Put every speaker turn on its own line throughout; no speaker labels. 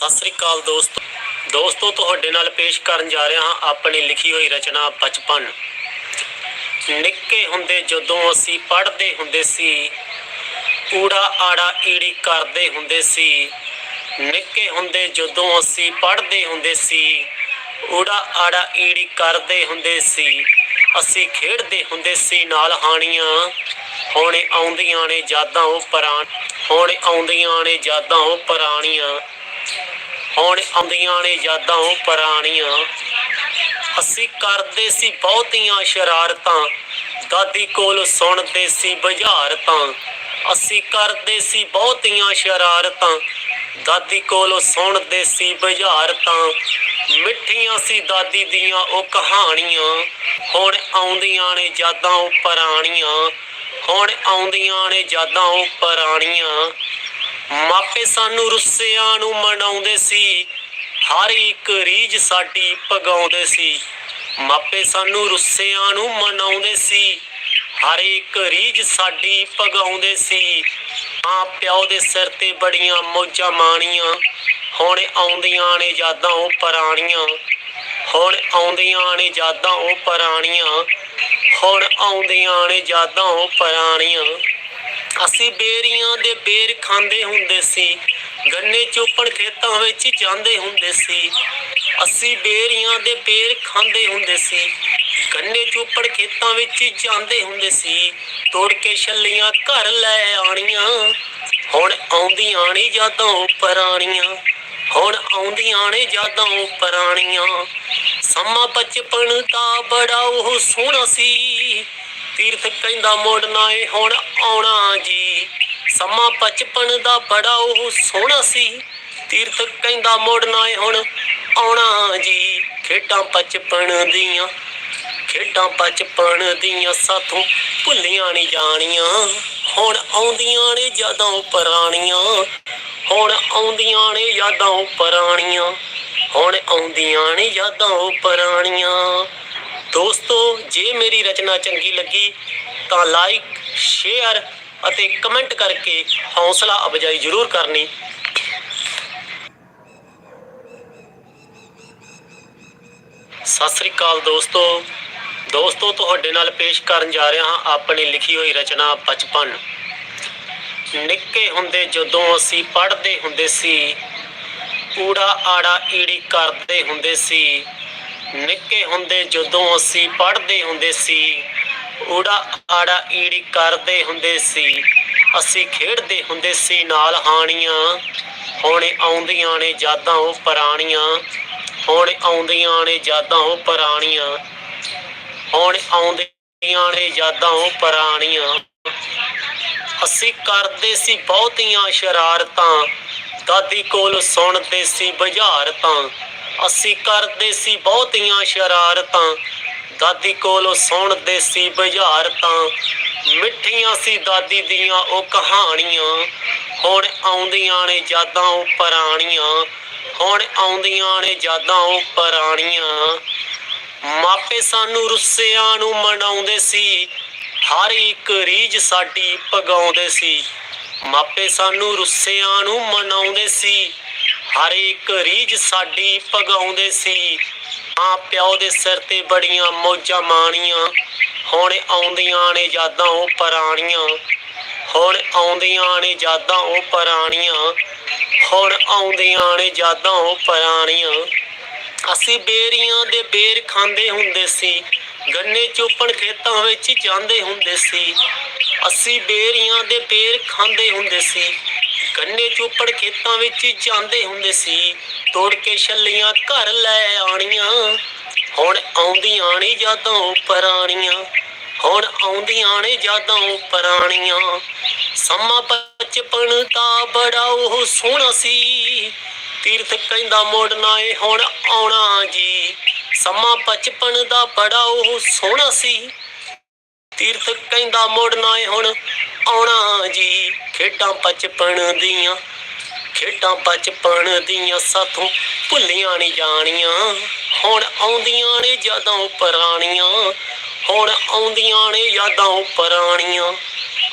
ਸਤਿ ਸ੍ਰੀ ਅਕਾਲ ਦੋਸਤੋ। ਦੋਸਤੋ, ਤੁਹਾਡੇ ਨਾਲ ਪੇਸ਼ ਕਰਨ ਜਾ ਰਿਹਾ ਹਾਂ ਆਪਣੀ ਲਿਖੀ ਹੋਈ ਰਚਨਾ ਬਚਪਨ। ਨਿੱਕੇ ਹੁੰਦੇ ਜਦੋਂ ਅਸੀਂ ਪੜ੍ਹਦੇ ਹੁੰਦੇ ਸੀ, ਊੜਾ ਆੜਾ ਈੜੀ ਕਰਦੇ ਹੁੰਦੇ ਸੀ, ਨਿੱਕੇ ਹੁੰਦੇ ਜਦੋਂ ਅਸੀਂ ਪੜ੍ਹਦੇ ਹੁੰਦੇ ਸੀ, ਊੜਾ ਆੜਾ ਈੜੀ ਕਰਦੇ ਹੁੰਦੇ ਸੀ, ਅਸੀਂ ਖੇਡਦੇ ਹੁੰਦੇ ਸੀ, ਨਾਲ ਹਾਣੀਆਂ ਹੁਣੇ ਆਉਂਦੀਆਂ ਨੇ ਯਾਦਾਂ ਉਹ ਪੁਰਾਣ, ਹੁਣ ਆਉਂਦੀਆਂ ਨੇ ਯਾਦਾਂ ਉਹ ਪੁਰਾਣੀਆਂ। ਹੁਣ ਆਉਂਦੀਆਂ ਨੇ ਯਾਦਾਂ ਉਹ ਪੁਰਾਣੀਆਂ। ਅਸੀਂ ਕਰਦੇ ਸੀ ਬਹੁਤੀਆਂ ਸ਼ਰਾਰਤਾਂ, ਦਾਦੀ ਕੋਲ ਸੁਣਦੇ ਸੀ ਬੁਝਾਰਤਾਂ। ਅਸੀਂ ਕਰਦੇ ਸੀ ਬਹੁਤੀਆਂ ਸ਼ਰਾਰਤਾਂ, ਦਾਦੀ ਕੋਲ ਸੁਣਦੇ ਸੀ ਬੁਝਾਰਤਾਂ। ਮਿੱਠੀਆਂ ਸੀ ਦਾਦੀ ਦੀਆਂ ਉਹ ਕਹਾਣੀਆਂ। ਹੁਣ ਆਉਂਦੀਆਂ ਨੇ ਯਾਦਾਂ ਉਹ ਪੁਰਾਣੀਆਂ, ਹੁਣ ਆਉਂਦੀਆਂ ਨੇ ਯਾਦਾਂ ਉਹ ਪੁਰਾਣੀਆਂ। ਮਾਪੇ ਸਾਨੂੰ ਰੁੱਸਿਆਂ ਨੂੰ ਮਨਾਉਂਦੇ ਸੀ। ਹਰ ਇੱਕ ਰੀਝ ਸਾਡੀ ਪਗਾਉਂਦੇ ਸੀ। ਮਾਪੇ ਸਾਨੂੰ ਰੁੱਸਿਆਂ ਨੂੰ ਮਨਾਉਂਦੇ ਸੀ। ਹਰ ਇੱਕ ਰੀਝ ਸਾਡੀ ਪਗਾਉਂਦੇ ਸੀ। ਮਾਂ ਪਿਓ ਦੇ ਸਿਰ ਤੇ ਬੜੀਆਂ ਮੌਜਾਂ ਮਾਣੀਆਂ। ਹੁਣ ਆਉਂਦੀਆਂ ਨੇ ਯਾਦਾਂ ਉਹ ਪੁਰਾਣੀਆਂ। ਹੁਣ ਆਉਂਦੀਆਂ ਨੇ ਯਾਦਾਂ ਉਹ ਪੁਰਾਣੀਆਂ। ਹੁਣ ਆਉਂਦੀਆਂ ਨੇ ਯਾਦਾਂ ਉਹ ਪੁਰਾਣੀਆਂ। ਅਸੀਂ ਬੇਰੀਆਂ ਦੇ ਬੇਰ ਖਾਂਦੇ ਹੁੰਦੇ ਸੀ, ਗੰਨੇ ਚੋਪਣ ਖੇਤਾਂ ਵਿੱਚ ਜਾਂਦੇ ਹੁੰਦੇ ਸੀ। ਅਸੀਂ ਬੇਰੀਆਂ ਦੇ ਬੇਰ ਖਾਂਦੇ ਹੁੰਦੇ ਸੀ, ਗੰਨੇ ਚੋਪੜ ਖੇਤਾਂ ਵਿੱਚ ਜਾਂਦੇ ਹੁੰਦੇ ਸੀ। ਤੋੜ ਕੇ ਛੱਲੀਆਂ ਘਰ ਲੈ ਆਣੀਆਂ, ਹੁਣ ਆਉਂਦੀਆਂ ਨੇ ਯਾਦਾਂ ਉਹ ਹੁਣ ਆਉਂਦੀਆਂ ਨੇ ਯਾਦਾਂ ਉਹ ਸਮਾਂ ਬਚਪਨ ਦਾ ਬੜਾ ਉਹ ਸੋਹਣਾ ਸੀ। ਤੀਰਥ ਕਹਿੰਦਾ ਮੋੜਨਾ ਏ ਹੁਣ ਆਉਣਾ ਜੀ। ਸਮਾਂ ਬਚਪਨ ਦਾ ਬੜਾ ਉਹ ਸੋਹਣਾ ਸੀ। ਤੀਰਥ ਕਹਿੰਦਾ ਮੋੜਨਾ ਏ ਹੁਣ ਆਉਣਾ ਜੀ। ਖੇਡਾਂ ਬਚਪਨ ਦੀਆਂ, ਖੇਡਾਂ ਬਚਪਨ ਦੀਆਂ ਸਾਥੋਂ ਭੁੱਲੀਆਂ ਨਹੀਂ ਜਾਣੀਆਂ। ਹੁਣ ਆਉਂਦੀਆਂ ਨੇ ਯਾਦਾਂ ਪੁਰਾਣੀਆਂ, ਹੁਣ ਆਉਂਦੀਆਂ ਨੇ ਯਾਦਾਂ ਪੁਰਾਣੀਆਂ। ਹੁਣ ਆਉਂਦੀਆਂ ਨੇ ਯਾਦਾਂ ਪੁਰਾਣੀਆਂ। ਦੋਸਤੋ, ਜੇ ਮੇਰੀ ਰਚਨਾ ਚੰਗੀ ਲੱਗੀ, ਤਾਂ ਲਾਈਕ ਸ਼ੇਅਰ ਅਤੇ ਕਮੈਂਟ ਕਰਕੇ ਹੌਸਲਾ ਅਫਜ਼ਾਈ ਜ਼ਰੂਰ ਕਰਨੀ। ਸਤਿ ਸ੍ਰੀ ਅਕਾਲ ਦੋਸਤੋ। ਦੋਸਤੋ, ਤੁਹਾਡੇ ਨਾਲ ਪੇਸ਼ ਕਰਨ ਜਾ ਰਿਹਾ ਹਾਂ ਆਪਣੀ ਲਿਖੀ ਹੋਈ ਰਚਨਾ ਬਚਪਨ। ਨਿੱਕੇ ਹੁੰਦੇ ਜਦੋਂ ਅਸੀਂ ਪੜ੍ਹਦੇ ਹੁੰਦੇ ਸੀ ਊੜਾ ਆੜਾ ਈੜੀ ਕਰਦੇ ਹੁੰਦੇ ਸੀ ਨਿੱਕੇ ਹੁੰਦੇ ਜਦੋਂ ਅਸੀਂ ਪੜ੍ਹਦੇ ਹੁੰਦੇ ਸੀ, ਊੜਾ ਆੜਾ ਈੜੀ ਕਰਦੇ ਹੁੰਦੇ ਸੀ। ਅਸੀਂ ਖੇਡਦੇ ਹੁੰਦੇ ਸੀ ਨਾਲ ਹਾਣੀਆਂ, ਹੁਣ ਆਉਂਦੀਆਂ ਨੇ ਯਾਦਾਂ ਉਹ ਪੁਰਾਣੀਆਂ, ਹੁਣ ਆਉਂਦੀਆਂ ਨੇ ਯਾਦਾਂ ਉਹ ਪੁਰਾਣੀਆਂ, ਹੁਣ ਆਉਂਦੀਆਂ ਨੇ ਯਾਦਾਂ ਉਹ ਪੁਰਾਣੀਆਂ। ਅਸੀਂ ਕਰਦੇ ਸੀ ਬਹੁਤੀਆਂ ਸ਼ਰਾਰਤਾਂ, ਦਾਦੀ ਕੋਲ ਸੁਣਦੇ ਸੀ ਬੁਝਾਰਤਾਂ ਅਸੀਂ ਕਰਦੇ ਸੀ ਬਹੁਤੀਆਂ ਸ਼ਰਾਰਤਾਂ। ਦਾਦੀ ਕੋਲ ਸੁਣਦੇ ਸੀ ਬੁਝਾਰਤਾਂ। ਮਿੱਠੀਆਂ ਸੀ ਦਾਦੀ ਦੀਆਂ ਉਹ ਕਹਾਣੀਆਂ। ਹੁਣ ਆਉਂਦੀਆਂ ਨੇ ਯਾਦਾਂ ਉਹ ਪੁਰਾਣੀਆਂ। ਹੁਣ ਆਉਂਦੀਆਂ ਨੇ ਯਾਦਾਂ ਉਹ ਪੁਰਾਣੀਆਂ। ਮਾਪੇ ਸਾਨੂੰ ਰੁੱਸਿਆਂ ਨੂੰ ਮਨਾਉਂਦੇ ਸੀ। ਹਰ ਇੱਕ ਰੀਝ ਸਾਡੀ ਪਗਾਉਂਦੇ ਸੀ। ਮਾਪੇ ਸਾਨੂੰ ਰੁੱਸਿਆਂ ਨੂੰ ਮਨਾਉਂਦੇ ਸੀ। ਹਰ ਇੱਕ ਰੀਝ ਸਾਡੀ ਪਗਾਉਂਦੇ ਸੀ। ਮਾਂ ਪਿਓ ਦੇ ਸਿਰ ਤੇ ਬੜੀਆਂ ਮੌਜਾਂ ਮਾਣੀਆਂ। ਹੁਣ ਆਉਂਦੀਆਂ ਨੇ ਯਾਦਾਂ ਉਹ ਪੁਰਾਣੀਆਂ। ਹੁਣ ਆਉਂਦੀਆਂ ਨੇ ਯਾਦਾਂ ਉਹ ਪੁਰਾਣੀਆਂ। ਹੁਣ ਆਉਂਦੀਆਂ ਨੇ ਯਾਦਾਂ ਉਹ ਪੁਰਾਣੀਆਂ। ਅਸੀਂ ਬੇਰੀਆਂ ਦੇ ਬੇਰ ਖਾਂਦੇ ਹੁੰਦੇ ਸੀ। ਗੰਨੇ ਚੋਪਣ ਖੇਤਾਂ ਵਿੱਚ ਜਾਂਦੇ ਹੁੰਦੇ ਸੀ। ਅਸੀਂ ਬੇਰੀਆਂ ਦੇ ਬੇਰ ਖਾਂਦੇ ਹੁੰਦੇ ਸੀ। ਗੰਨੇ ਚੋਪੜ ਖੇਤਾਂ ਵਿੱਚ ਜਾਂਦੇ ਹੁੰਦੇ ਸੀ। ਤੋੜ ਕੇ ਛੱਲੀਆਂ ਘਰ ਲੈ ਆਣੀਆਂ ਹੁਣ ਆਉਂਦੀਆਂ ਨੇ ਯਾਦਾਂ ਉਹ ਹੁਣ ਆਉਂਦੀਆਂ ਨੇ ਯਾਦਾਂ ਉਹ ਸਮਾਂ ਬਚਪਨ ਦਾ ਬੜਾ ਉਹ ਸੋਹਣਾ ਸੀ। ਤੀਰਥ ਕਹਿੰਦਾ ਮੋੜਨਾ ਏ ਹੁਣ ਆਉਣਾ ਜੀ। ਸਮਾਂ ਬਚਪਨ ਦਾ ਬੜਾ ਉਹ ਸੋਹਣਾ ਸੀ। ਤੀਰਥ ਕਹਿੰਦਾ ਮੋੜਨਾ ਏ ਹੁਣ ਆਉਣਾ ਜੀ ਖੇਡਾਂ ਬਚਪਨ ਦੀਆਂ, ਖੇਡਾਂ ਬਚਪਨ ਦੀਆਂ ਸਾਥੋਂ ਭੁੱਲੀਆਂ ਨਹੀਂ ਜਾਣੀਆਂ। ਹੁਣ ਆਉਂਦੀਆਂ ਨੇ ਯਾਦਾਂ ਪੁਰਾਣੀਆਂ, ਹੁਣ ਆਉਂਦੀਆਂ ਨੇ ਯਾਦਾਂ ਪੁਰਾਣੀਆਂ,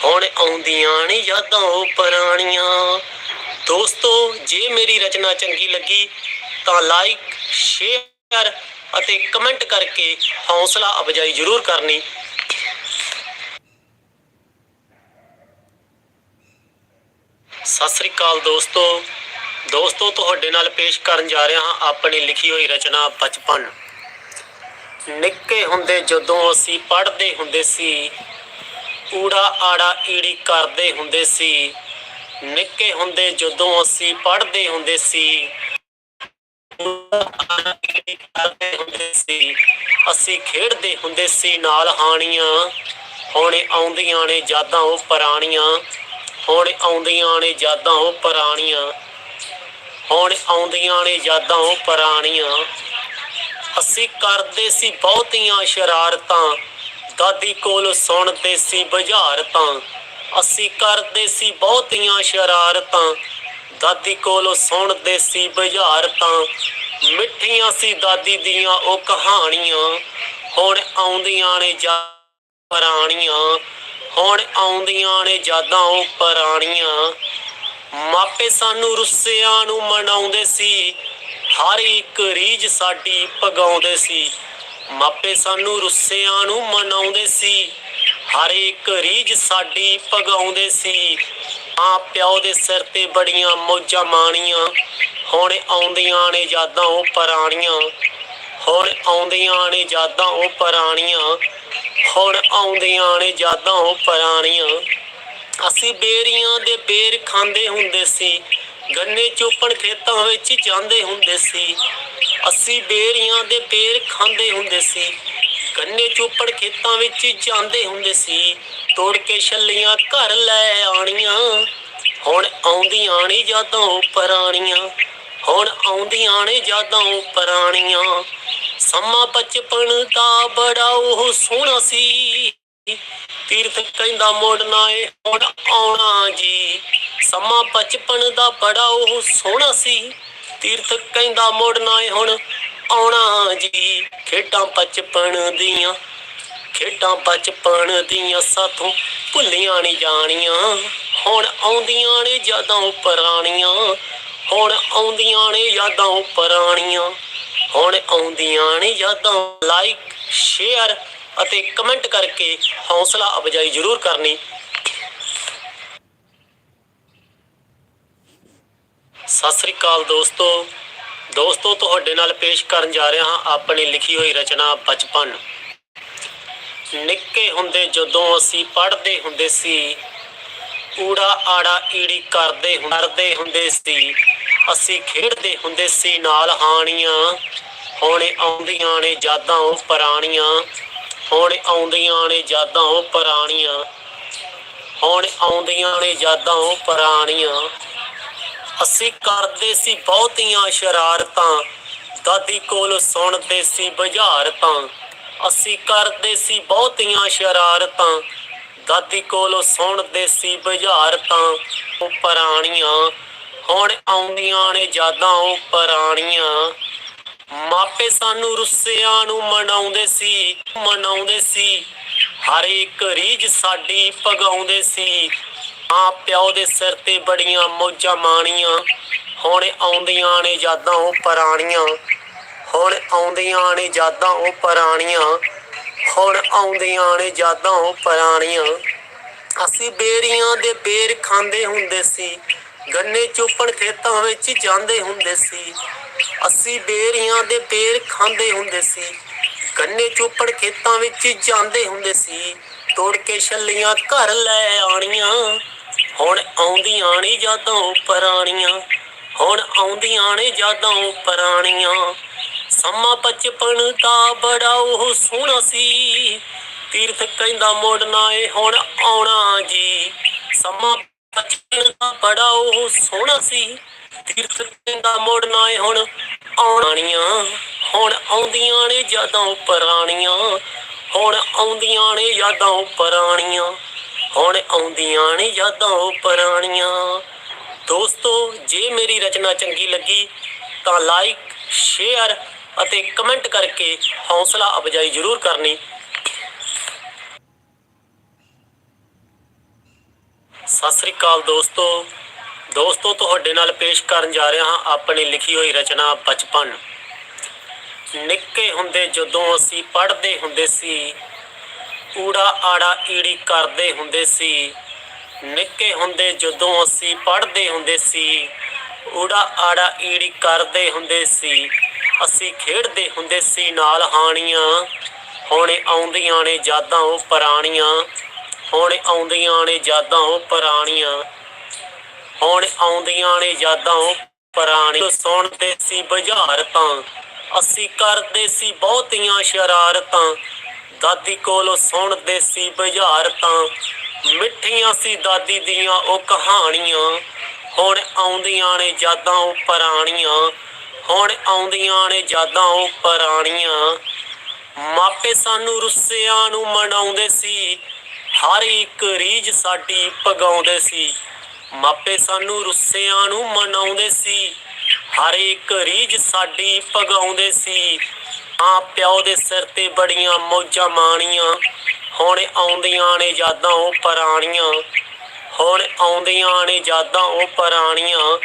ਹੁਣ ਆਉਂਦੀਆਂ ਨੇ ਯਾਦਾਂ ਪੁਰਾਣੀਆਂ। ਦੋਸਤੋ, ਜੇ ਮੇਰੀ ਰਚਨਾ ਚੰਗੀ ਲੱਗੀ ਤਾਂ ਲਾਈਕ ਸ਼ੇਅਰ ਅਤੇ ਕਮੈਂਟ ਕਰਕੇ ਹੌਸਲਾ ਅਫਜ਼ਾਈ ਜ਼ਰੂਰ ਕਰਨੀ। ਸਤਿ ਸ੍ਰੀ ਅਕਾਲ ਦੋਸਤੋ। ਦੋਸਤੋ, ਤੁਹਾਡੇ ਨਾਲ ਪੇਸ਼ ਕਰਨ ਜਾ ਰਿਹਾ ਹਾਂ ਆਪਣੀ ਲਿਖੀ ਹੋਈ ਰਚਨਾ ਬਚਪਨ। ਨਿੱਕੇ ਹੁੰਦੇ ਜਦੋਂ ਅਸੀਂ ਪੜ੍ਹਦੇ ਹੁੰਦੇ ਸੀ, ਊੜਾ ਆੜਾ ਈੜੀ ਕਰਦੇ ਹੁੰਦੇ ਸੀ, ਨਿੱਕੇ ਹੁੰਦੇ ਜਦੋਂ ਅਸੀਂ ਪੜ੍ਹਦੇ ਹੁੰਦੇ ਸੀ ਕਰਦੇ ਹੁੰਦੇ ਸੀ, ਅਸੀਂ ਖੇਡਦੇ ਹੁੰਦੇ ਸੀ, ਨਾਲ ਹਾਣੀਆਂ, ਹੁਣ ਆਉਂਦੀਆਂ ਨੇ ਯਾਦਾਂ ਉਹ ਪੁਰਾਣੀਆਂ ਹੁਣ ਆਉਂਦੀਆਂ ਨੇ ਯਾਦਾਂ ਉਹ ਪੁਰਾਣੀਆਂ। ਹੁਣ ਆਉਂਦੀਆਂ ਨੇ ਯਾਦਾਂ ਉਹ ਪੁਰਾਣੀਆਂ। ਅਸੀਂ ਕਰਦੇ ਸੀ ਬਹੁਤੀਆਂ ਸ਼ਰਾਰਤਾਂ, ਦਾਦੀ ਕੋਲ ਸੁਣਦੇ ਸੀ ਬੁਝਾਰਤਾਂ। ਅਸੀਂ ਕਰਦੇ ਸੀ ਬਹੁਤੀਆਂ ਸ਼ਰਾਰਤਾਂ, ਦਾਦੀ ਕੋਲ ਸੁਣਦੇ ਸੀ ਬੁਝਾਰਤਾਂ। ਮਿੱਠੀਆਂ ਸੀ ਦਾਦੀ ਦੀਆਂ ਉਹ ਕਹਾਣੀਆਂ। ਹੁਣ ਆਉਂਦੀਆਂ ਨੇ ਜਾ ਪੁਰਾਣੀਆਂ। ਹੁਣ ਆਉਂਦੀਆਂ ਨੇ ਯਾਦਾਂ ਉਹ ਪੁਰਾਣੀਆਂ ਮਾਪੇ ਸਾਨੂੰ ਰੁੱਸਿਆਂ ਨੂੰ ਮਨਾਉਂਦੇ ਸੀ। ਹਰ ਇੱਕ ਰੀਝ ਸਾਡੀ ਪਗਾਉਂਦੇ ਸੀ। ਮਾਪੇ ਸਾਨੂੰ ਰੁੱਸਿਆਂ ਨੂੰ ਮਨਾਉਂਦੇ ਸੀ। ਹਰ ਇੱਕ ਰੀਝ ਸਾਡੀ ਪਗਾਉਂਦੇ ਸੀ। ਆ ਪਿਓ ਦੇ ਸਿਰ ਤੇ ਬੜੀਆਂ ਮੌਜਾਂ ਮਾਣੀਆਂ। ਹੁਣ ਆਉਂਦੀਆਂ ਨੇ ਯਾਦਾਂ ਉਹ ਪੁਰਾਣੀਆਂ ਹੁਣ ਆਉਂਦੀਆਂ ਨੇ ਯਾਦਾਂ ਉਹ ਪੁਰਾਣੀਆਂ ਹੁਣ ਆਉਂਦੀਆਂ ਨੇ ਯਾਦਾਂ ਉਹ ਪੁਰਾਣੀਆਂ। ਅਸੀਂ ਬੇਰੀਆਂ ਦੇ ਬੇਰ ਖਾਂਦੇ ਹੁੰਦੇ ਸੀ, ਗੰਨੇ ਚੋਪਣ ਖੇਤਾਂ ਵਿੱਚ ਜਾਂਦੇ ਹੁੰਦੇ ਸੀ। ਅਸੀਂ ਬੇਰੀਆਂ ਦੇ ਬੇਰ ਖਾਂਦੇ ਹੁੰਦੇ ਸੀ, ਗੰਨੇ ਚੋਪੜ ਖੇਤਾਂ ਵਿੱਚ ਜਾਂਦੇ ਹੁੰਦੇ ਸੀ। ਤੋੜ ਕੇ ਛੱਲੀਆਂ ਘਰ ਲੈ ਆਣੀਆਂ ਹੁਣ ਆਉਂਦੀਆਂ ਨੇ ਯਾਦਾਂ ਉਹ ਪੁਰਾਣੀਆਂ। ਹੁਣ ਆਉਂਦੀਆਂ ਨੇ ਯਾਦਾਂ ਉਹ ਪੁਰਾਣੀਆਂ। ਸਮਾਂ ਬਚਪਨ ਦਾ ਬੜਾ ਉਹ ਸੋਹਣਾ ਸੀ। ਤੀਰਥ ਕਹਿੰਦਾ ਮੋੜਨਾ ਏ ਹੁਣ ਆਉਣਾ ਜੀ। ਸਮਾਂ ਬਚਪਨ ਦਾ ਬੜਾ ਉਹ ਸੋਹਣਾ ਸੀ। ਤੀਰਥ ਕਹਿੰਦਾ ਮੋੜਨਾ ਏ ਹੁਣ ਆਉਣਾ ਜੀ। ਖੇਡਾਂ ਬਚਪਨ ਦੀਆਂ, ਖੇਡਾਂ ਬਚਪਨ ਦੀਆਂ ਸਾਥੋਂ ਭੁੱਲੀਆਂ ਨਹੀਂ ਜਾਣੀਆਂ। ਹੁਣ ਆਉਂਦੀਆਂ ਨੇ ਯਾਦਾਂ ਪੁਰਾਣੀਆਂ, ਹੁਣ ਆਉਂਦੀਆਂ ਨੇ ਯਾਦਾਂ ਪੁਰਾਣੀਆਂ। ਹੁਣ ਆਉਂਦੀਆਂ ਨੇ ਯਾਦਾਂ। ਲਾਈਕ ਸ਼ੇਅਰ ਅਤੇ ਕਮੈਂਟ ਕਰਕੇ ਹੌਸਲਾ ਅਫਜ਼ਾਈ ਜ਼ਰੂਰ ਕਰਨੀ। ਸਤਿ ਸ੍ਰੀ ਅਕਾਲ ਦੋਸਤੋ। ਦੋਸਤੋ, ਤੁਹਾਡੇ ਨਾਲ ਪੇਸ਼ ਕਰਨ ਜਾ ਰਿਹਾ ਹਾਂ ਆਪਣੀ ਲਿਖੀ ਹੋਈ ਰਚਨਾ ਬਚਪਨ। ਨਿੱਕੇ ਹੁੰਦੇ ਜਦੋਂ ਅਸੀਂ ਪੜ੍ਹਦੇ ਹੁੰਦੇ ਸੀ ਊੜਾ ਆੜਾ ਈੜੀ ਕਰਦੇ ਕਰਦੇ ਹੁੰਦੇ ਸੀ। ਅਸੀਂ ਖੇਡਦੇ ਹੁੰਦੇ ਸੀ ਨਾਲ ਹਾਣੀਆਂ। ਹੁਣ ਆਉਂਦੀਆਂ ਨੇ ਯਾਦਾਂ ਉਹ ਪੁਰਾਣੀਆਂ। ਹੁਣ ਆਉਂਦੀਆਂ ਨੇ ਯਾਦਾਂ ਉਹ ਪੁਰਾਣੀਆਂ। ਹੁਣ ਆਉਂਦੀਆਂ ਨੇ ਯਾਦਾਂ ਉਹ ਪੁਰਾਣੀਆਂ। ਅਸੀਂ ਕਰਦੇ ਸੀ ਬਹੁਤੀਆਂ ਸ਼ਰਾਰਤਾਂ। ਦਾਦੀ ਕੋਲ ਸੁਣਦੇ ਸੀ ਬੁਝਾਰਤਾਂ। ਅਸੀਂ ਕਰਦੇ ਸੀ ਬਹੁਤੀਆਂ ਸ਼ਰਾਰਤਾਂ। ਦਾਦੀ ਕੋਲ ਸੁਣਦੇ ਸੀ ਬੁਝਾਰਤਾਂ। ਉਹ ਪੁਰਾਣੀਆਂ। ਹੁਣ ਆਉਂਦੀਆਂ ਨੇ ਯਾਦਾਂ ਉਹ ਪੁਰਾਣੀਆਂ ਮਾਪੇ ਸਾਨੂੰ ਰੁੱਸਿਆਂ ਨੂੰ ਮਨਾਉਂਦੇ ਸੀ ਮਨਾਉਂਦੇ ਸੀ। ਹਰ ਇੱਕ ਰੀਝ ਸਾਡੀ ਪਗਾਉਂਦੇ ਸੀ। ਆ ਪਿਓ ਦੇ ਸਿਰ ਤੇ ਬੜੀਆਂ ਮੌਜਾਂ ਮਾਣੀਆਂ। ਹੁਣ ਆਉਂਦੀਆਂ ਨੇ ਯਾਦਾਂ ਉਹ ਪੁਰਾਣੀਆਂ ਹੁਣ ਆਉਂਦੀਆਂ ਨੇ ਯਾਦਾਂ ਉਹ ਪੁਰਾਣੀਆਂ ਹੁਣ ਆਉਂਦੀਆਂ ਨੇ ਯਾਦਾਂ ਉਹ ਪੁਰਾਣੀਆਂ ਅਸੀਂ ਬੇਰੀਆਂ ਦੇ ਬੇਰ ਖਾਂਦੇ ਹੁੰਦੇ ਸੀ। ਗੰਨੇ ਚੋਪਣ ਖੇਤਾਂ ਵਿੱਚ ਜਾਂਦੇ ਹੁੰਦੇ ਸੀ। ਅਸੀਂ ਬੇਰੀਆਂ ਦੇ ਬੇਰ ਖਾਂਦੇ ਹੁੰਦੇ ਸੀ। ਗੰਨੇ ਚੋਪੜ ਖੇਤਾਂ ਵਿੱਚ ਜਾਂਦੇ ਹੁੰਦੇ ਸੀ। ਤੋੜ ਕੇ ਛੱਲੀਆਂ ਘਰ ਲੈ ਆਣੀਆਂ। ਹੁਣ ਆਉਂਦੀਆਂ ਨੇ ਯਾਦਾਂ ਉਹ ਪੁਰਾਣੀਆਂ ਹੁਣ ਆਉਂਦੀਆਂ ਨੇ ਯਾਦਾਂ ਉਹ ਸਮਾਂ ਬਚਪਨ ਦਾ ਬੜਾ ਉਹ ਸੋਹਣਾ ਸੀ। ਤੀਰਥ ਕਹਿੰਦਾ ਮੋੜਨਾ ਏ ਹੁਣ ਆਉਣਾ ਜੀ। ਸਮਾਂ ਦਾ ਬੜਾ ਉਹ ਸੋਹਣਾ ਸੀ। ਤੀਰਥ ਕਹਿੰਦਾ ਮੋੜਨਾ ਏ ਹੁਣ ਆਉਣੀਆਂ ਹੁਣ ਆਉਂਦੀਆਂ ਨੇ ਯਾਦਾਂ ਉਹ ਪੁਰਾਣੀਆਂ ਹੁਣ ਆਉਂਦੀਆਂ ਨੇ ਯਾਦਾਂ ਪੁਰਾਣੀਆਂ ਹੁਣ ਆਉਂਦੀਆਂ ਨੇ ਯਾਦਾਂ ਪੁਰਾਣੀਆਂ ਦੋਸਤੋ, ਜੇ ਮੇਰੀ ਰਚਨਾ ਚੰਗੀ ਲੱਗੀ ਤਾਂ ਲਾਈਕ ਸ਼ੇਅਰ ਅਤੇ ਕਮੈਂਟ ਕਰਕੇ ਹੌਸਲਾ ਅਫਜ਼ਾਈ ਜ਼ਰੂਰ ਕਰਨੀ। ਸਤਿ ਸ੍ਰੀ ਅਕਾਲ ਦੋਸਤੋ। ਦੋਸਤੋ, ਤੁਹਾਡੇ ਨਾਲ ਪੇਸ਼ ਕਰਨ ਜਾ ਰਿਹਾ ਹਾਂ ਆਪਣੀ ਲਿਖੀ ਹੋਈ ਰਚਨਾ ਬਚਪਨ। ਨਿੱਕੇ ਹੁੰਦੇ ਜਦੋਂ ਅਸੀਂ ਪੜ੍ਹਦੇ ਹੁੰਦੇ ਸੀ ਊੜਾ ਆੜਾ ਈੜੀ ਕਰਦੇ ਹੁੰਦੇ ਸੀ, ਨਿੱਕੇ ਹੁੰਦੇ ਜਦੋਂ ਅਸੀਂ ਪੜ੍ਹਦੇ ਹੁੰਦੇ ਸੀ ਊੜਾ ਆੜਾ ਈੜੀ ਕਰਦੇ ਹੁੰਦੇ ਸੀ, ਅਸੀਂ ਖੇਡਦੇ ਹੁੰਦੇ ਸੀ, ਨਾਲ ਹਾਣੀਆਂ ਹੁਣ ਆਉਂਦੀਆਂ ਨੇ, ਯਾਦਾਂ ਉਹ ਪੁਰਾਣੀਆਂ ਹੁਣ ਆਉਂਦੀਆਂ ਨੇ ਯਾਦਾਂ ਉਹ ਪੁਰਾਣੀਆਂ। ਹੁਣ ਆਉਂਦੀਆਂ ਨੇ ਯਾਦਾਂ ਉਹ ਪੁਰਾਣੀ ਸੁਣਦੇ ਸੀ ਬੁਝਾਰਤਾਂ ਅਸੀਂ ਕਰਦੇ ਸੀ ਬਹੁਤੀਆਂ ਸ਼ਰਾਰਤਾਂ। ਦਾਦੀ ਕੋਲੋਂ ਸੁਣਦੇ ਸੀ ਬੁਝਾਰਤਾਂ ਮਿੱਠੀਆਂ ਸੀ ਦਾਦੀ ਦੀਆਂ ਉਹ ਕਹਾਣੀਆਂ। ਹੁਣ ਆਉਂਦੀਆਂ ਨੇ ਯਾਦਾਂ ਉਹ ਪੁਰਾਣੀਆਂ। ਹੁਣ ਆਉਂਦੀਆਂ ਨੇ ਯਾਦਾਂ ਉਹ ਪੁਰਾਣੀਆਂ। ਮਾਪੇ ਸਾਨੂੰ ਰੁੱਸਿਆਂ ਨੂੰ ਮਨਾਉਂਦੇ ਸੀ। ਹਰ ਇੱਕ ਰੀਝ ਸਾਡੀ ਪਗਾਉਂਦੇ ਸੀ। ਮਾਪੇ ਸਾਨੂੰ ਰੁੱਸਿਆਂ ਨੂੰ ਮਨਾਉਂਦੇ ਸੀ। ਹਰ ਇੱਕ ਰੀਝ ਸਾਡੀ ਪਗਾਉਂਦੇ ਸੀ। ਆ ਪਿਓ ਦੇ ਸਿਰ ਤੇ ਬੜੀਆਂ ਮੌਜਾਂ ਮਾਣੀਆਂ। ਹੁਣ ਆਉਂਦੀਆਂ ਨੇ ਯਾਦਾਂ ਉਹ ਪੁਰਾਣੀਆਂ। ਹੁਣ ਆਉਂਦੀਆਂ ਨੇ ਯਾਦਾਂ ਉਹ ਪੁਰਾਣੀਆਂ।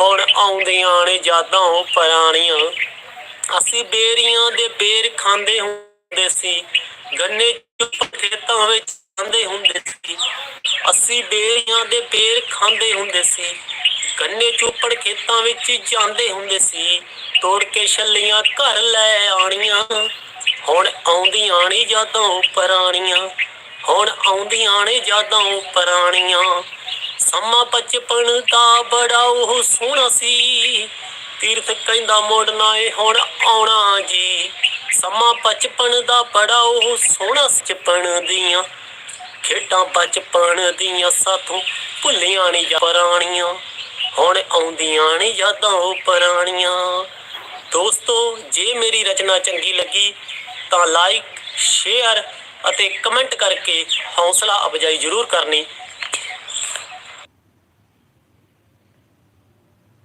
ਹੁਣ ਆਉਂਦੀਆਂ ਨੇ ਯਾਦਾਂ ਉਹ ਪੁਰਾਣੀਆਂ। ਅਸੀਂ ਬੇਰੀਆਂ ਦੇ ਬੇਰ ਖਾਂਦੇ ਹੁੰਦੇ ਸੀ। ਗੰਨੇ ਚੁੱਪ ਖੇਤਾਂ ਵਿੱਚ ਜਾਂਦੇ ਹੁੰਦੇ ਸੀ। ਅਸੀਂ ਬੇਰੀਆਂ ਦੇ ਬੇਰ ਖਾਂਦੇ ਹੁੰਦੇ ਸੀ। ਗੰਨੇ ਚੋਪੜ ਖੇਤਾਂ ਵਿੱਚ ਜਾਂਦੇ ਹੁੰਦੇ ਸੀ। ਤੋੜ ਕੇ ਛੱਲੀਆਂ ਘਰ ਲੈ ਆਣੀਆਂ। ਹੁਣ ਆਉਂਦੀਆਂ ਨੇ ਯਾਦਾਂ ਉਹ ਹੁਣ ਆਉਂਦੀਆਂ ਨੇ ਯਾਦਾਂ ਉਹ ਸਮਾਂ ਬਚਪਨ ਦਾ ਬੜਾ ਉਹ ਸੋਹਣਾ ਸੀ। ਤੀਰਥ ਕਹਿੰਦਾ ਮੋੜਨਾ ਏ ਹੁਣ ਆਉਣਾ ਜੀ। ਸਮਾਂ ਬਚਪਨ ਦਾ ਬੜਾ ਉਹ ਸੋਹਣਾ ਸੀ। ਬਚਪਨ ਦੀਆਂ ਖੇਡਾਂ ਬਚਪਨ ਦੀਆਂ ਸਾਥੋਂ ਭੁੱਲੀਆਂ ਨਹੀਂ ਪੁਰਾਣੀਆਂ, ਹੁਣ ਆਉਂਦੀਆਂ ਨੇ ਯਾਦਾਂ ਉਹ ਪੁਰਾਣੀਆਂ। ਦੋਸਤੋ, ਜੇ ਮੇਰੀ ਰਚਨਾ ਚੰਗੀ ਲੱਗੀ, ਤਾਂ ਲਾਈਕ ਸ਼ੇਅਰ ਅਤੇ ਕਮੈਂਟ ਕਰਕੇ ਹੌਸਲਾ ਅਫਜ਼ਾਈ ਜ਼ਰੂਰ ਕਰਨੀ।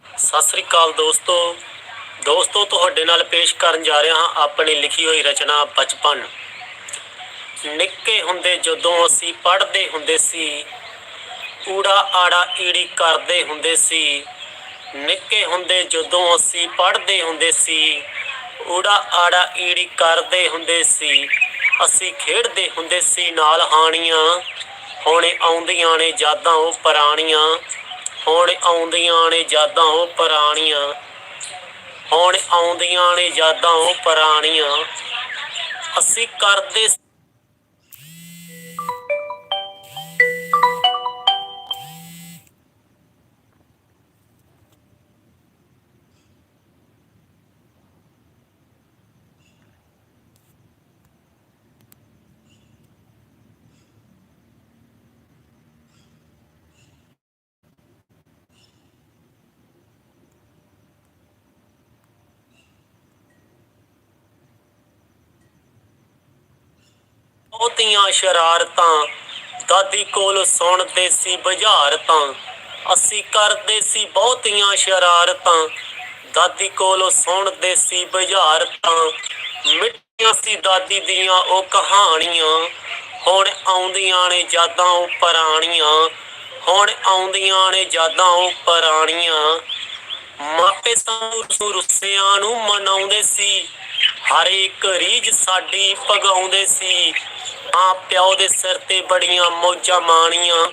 ਸਤਿ ਸ੍ਰੀ ਅਕਾਲ ਦੋਸਤੋ। ਦੋਸਤੋ, ਤੁਹਾਡੇ ਨਾਲ ਪੇਸ਼ ਕਰਨ ਜਾ ਰਿਹਾ ਹਾਂ ਆਪਣੀ ਲਿਖੀ ਹੋਈ ਰਚਨਾ ਬਚਪਨ। ਨਿੱਕੇ ਹੁੰਦੇ ਜਦੋਂ ਅਸੀਂ ਪੜ੍ਹਦੇ ਹੁੰਦੇ ਸੀ ਊੜਾ ਆੜਾ ਈੜੀ ਕਰਦੇ ਹੁੰਦੇ ਸੀ। ਨਿੱਕੇ ਹੁੰਦੇ ਜਦੋਂ ਅਸੀਂ ਪੜ੍ਹਦੇ ਹੁੰਦੇ ਸੀ ਊੜਾ ਆੜਾ ਈੜੀ ਕਰਦੇ ਹੁੰਦੇ ਸੀ। ਅਸੀਂ ਖੇਡਦੇ ਹੁੰਦੇ ਸੀ ਨਾਲ ਹਾਣੀਆਂ, ਹੁਣੇ ਆਉਂਦੀਆਂ ਨੇ ਯਾਦਾਂ ਉਹ ਪੁਰਾਣੀਆਂ। ਹੁਣ ਆਉਂਦੀਆਂ ਨੇ ਯਾਦਾਂ ਉਹ ਪੁਰਾਣੀਆਂ। ਹੁਣ ਆਉਂਦੀਆਂ ਨੇ ਯਾਦਾਂ ਉਹ ਪੁਰਾਣੀਆਂ। ਅਸੀਂ ਕਰਦੇ ਬਹੁਤੀਆਂ ਸ਼ਰਾਰਤਾਂ, ਦਾਦੀ ਕੋਲ ਸੁਣਦੇ ਸੀ ਬੁਝਾਰਤਾਂ, ਅਸੀਂ ਕਰਦੇ ਸੀ ਬਹੁਤੀਆਂ ਸ਼ਰਾਰਤਾਂ, ਦਾਦੀ ਕੋਲ ਸੁਣਦੇ ਸੀ ਬੁਝਾਰਤਾਂ, ਮਿੱਠੀਆਂ ਸੀ ਦਾਦੀ ਦੀਆਂ ਉਹ ਕਹਾਣੀਆਂ, ਹੁਣ ਆਉਂਦੀਆਂ ਨੇ ਯਾਦਾਂ ਉਹ ਪੁਰਾਣੀਆਂ, ਹੁਣ ਆਉਂਦੀਆਂ ਨੇ ਯਾਦਾਂ ਉਹ ਪੁਰਾਣੀਆਂ। ਮਾਪੇ ਸਾਨੂੰ ਰੁੱਸਿਆਂ ਨੂੰ ਮਨਾਉਂਦੇ ਸੀ ਹਰ ਇੱਕ ਰੀਝ ਸਾਡੀ ਪਗਾਉਂਦੇ ਸੀ। ਆ ਪਿਓ ਦੇ ਸਿਰ ਤੇ ਬੜੀਆਂ ਮੌਜਾਂ ਮਾਣੀਆਂ।